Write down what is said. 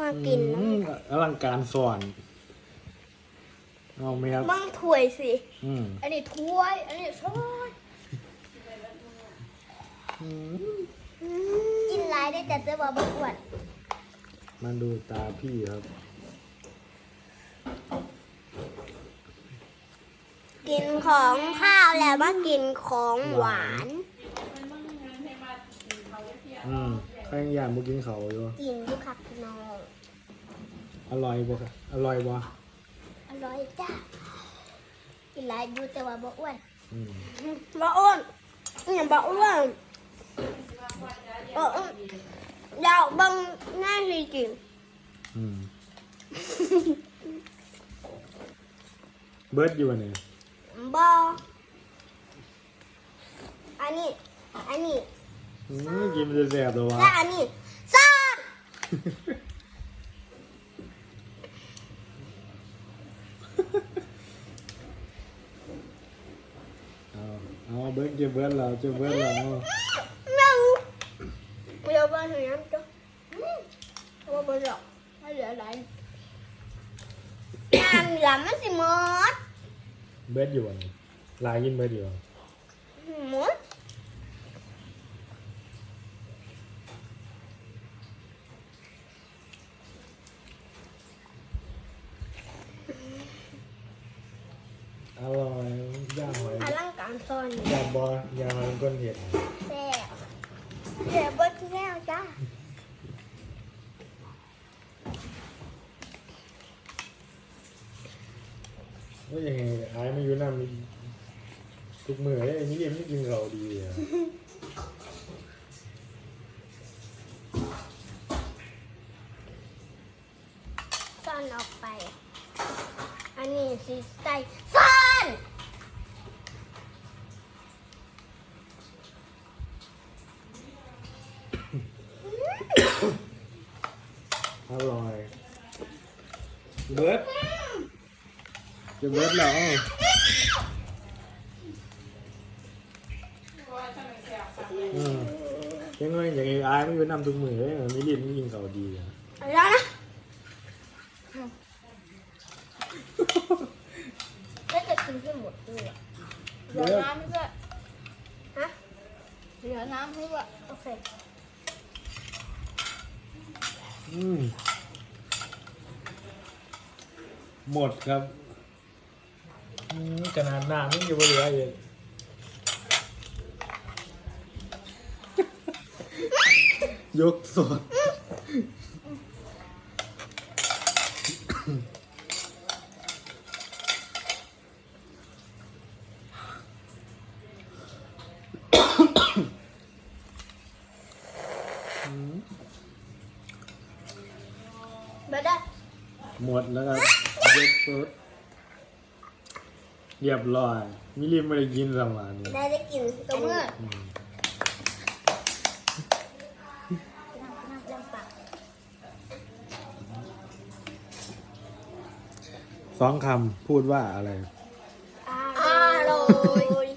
มากินอืมอลังการสอนเอาไหมครับ บ้างถ้วยสิ อืมอันนี้ถ้วย อันนี้ช้อนอืมกินหลายได้แต่จะบอกบ่อ้วนมาดูตาพี่ครับ กินของข้าวแล้วมากินของหวาน อืมข้างยามบุกินเขาอยู่กินอยู่ครับพี่น้อง อร่อยบ่ครับอร่อยบ่อร่อยจ้ากินหลายดูแต่ว่าบ่อ้วนอืมบ่อ้วนอย่าบ่อ้วนเออเดาวบางง่ายเลยจริงอืมเบิร์ดอยู่อันนี้บ่อันนี้ อันนี้ อืมกินมันจะแสบตัววะและอันนี้ซอส เอา เอาเบิร์ดเก็บเบิร์ดเราเก็บเบิร์ดเราเอาน้องเดี๋ยวมาถึงน้ำจ้ะว่า บ่หรอกถ้าเหลืออะไรน้ำเหลือมันสิหมดเบิร์ดอยู่อันนี้ลายกินเบิร์ดอยู่หมดอร่อยย่างหอยอลังการซ่อนย่างบอย่างหอยก้นเห็ดแซ่บเดี๋ยวเบิดแล้วจ้าว่ายังไงไอ้ไม่อยู่น้ำมีทุกมือไอ้นี่เรียนไม่กินเราดีอะซ่อนออกไป อันนี้สิใส่ซ่อน อร่อยเบิร์ดจะเบิร์ดแล้วอืมยังไงอย่างไอ้ไอ้ไม่อยู่น้ำทุกมือเลยไม่เรียนไม่กินเขาดีอะเอาแล้วนะก็จะกินให้หมดเลยอะเหลือน้ำให้ด้วยฮะเหลือน้ำให้ด้วยโอเคอืม หมดครับอืมขนาดหน้าไม่อยู่บนเหลืออีกยกสด เบิดได้หมดแล้วครับยกสดเรียบร้อยมิลิมไม่ได้กินประมาณนี้ได้ได้กินตัวเมื่ออืมน้ำน้ำน้ำปากสองคำพูดว่าอะไร อร่อย